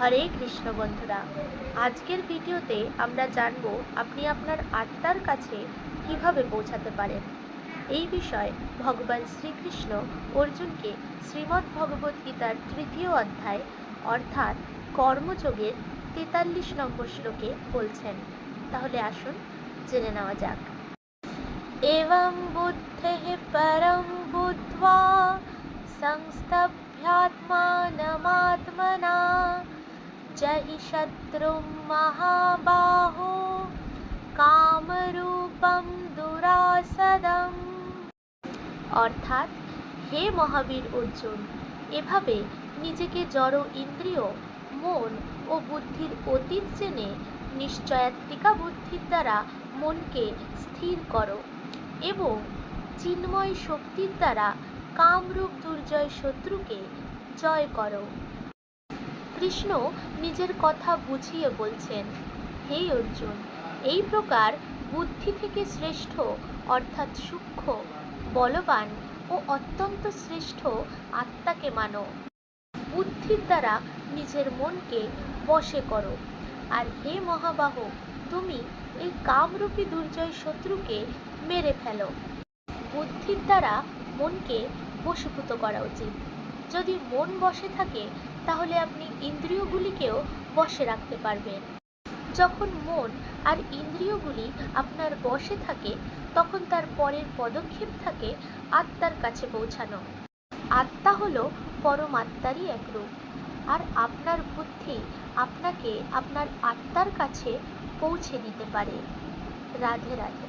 হরে কৃষ্ণ বন্ধুরা। আজকের ভিডিওতে আমরা জানব আপনি আপনার আত্মার কাছে কীভাবে পৌঁছাতে পারেন। এই বিষয়ে ভগবান শ্রীকৃষ্ণ অর্জুনকে শ্রীমদ্ ভগবদ গীতার তৃতীয় অধ্যায়, অর্থাৎ কর্মযোগের তেতাল্লিশ নম্বর শ্লোকে বলছেন। তাহলে আসুন, জেনে নেওয়া যাক। এবং বুদ্ধে পরম বুদ্ধা সংস্থাভ্যাত্মা जहि शत्रुं महाबाहो কামরূপম দুরাসদম অর্থাৎ হে মহাবীর অর্জুন এভাবে নিজেকে জড় ইন্দ্রিয় মন ও বুদ্ধির অতীত জেনে নিশ্চয়াত্মিকা বুদ্ধির দ্বারা মনকে স্থির করো এবং চিন্ময় শক্তির দ্বারা কামরূপ দুর্জয় শত্রুকে জয় করো কৃষ্ণ নিজের কথা বুঝিয়ে বলছেন, হে অর্জুন, এই প্রকার বুদ্ধি থেকে শ্রেষ্ঠ, অর্থাৎ সূক্ষ্ম, বলবান ও অত্যন্ত শ্রেষ্ঠ আত্মাকে মানো। বুদ্ধির দ্বারা নিজের মনকে বশে করো। আর হে মহাবাহ, তুমি এই কামরূপী দুর্জয় শত্রুকে মেরে ফেলো। বুদ্ধির দ্বারা মনকে বশীভূত করা উচিত। যদি মন বসে থাকে, তাহলে আপনি ইন্দ্রিয়গুলিকেও বশে রাখতে পারবেন। যখন মন আর ইন্দ্রিয়গুলি আপনার বশে থাকে, তখন তার পরের পদক্ষেপ থাকে আত্মার কাছে পৌঁছানো। আত্মা হল পরমাত্মারই এক রূপ, আর আপনার বুদ্ধি আপনাকে আপনার আত্মার কাছে পৌঁছে দিতে পারে। রাধে রাধে।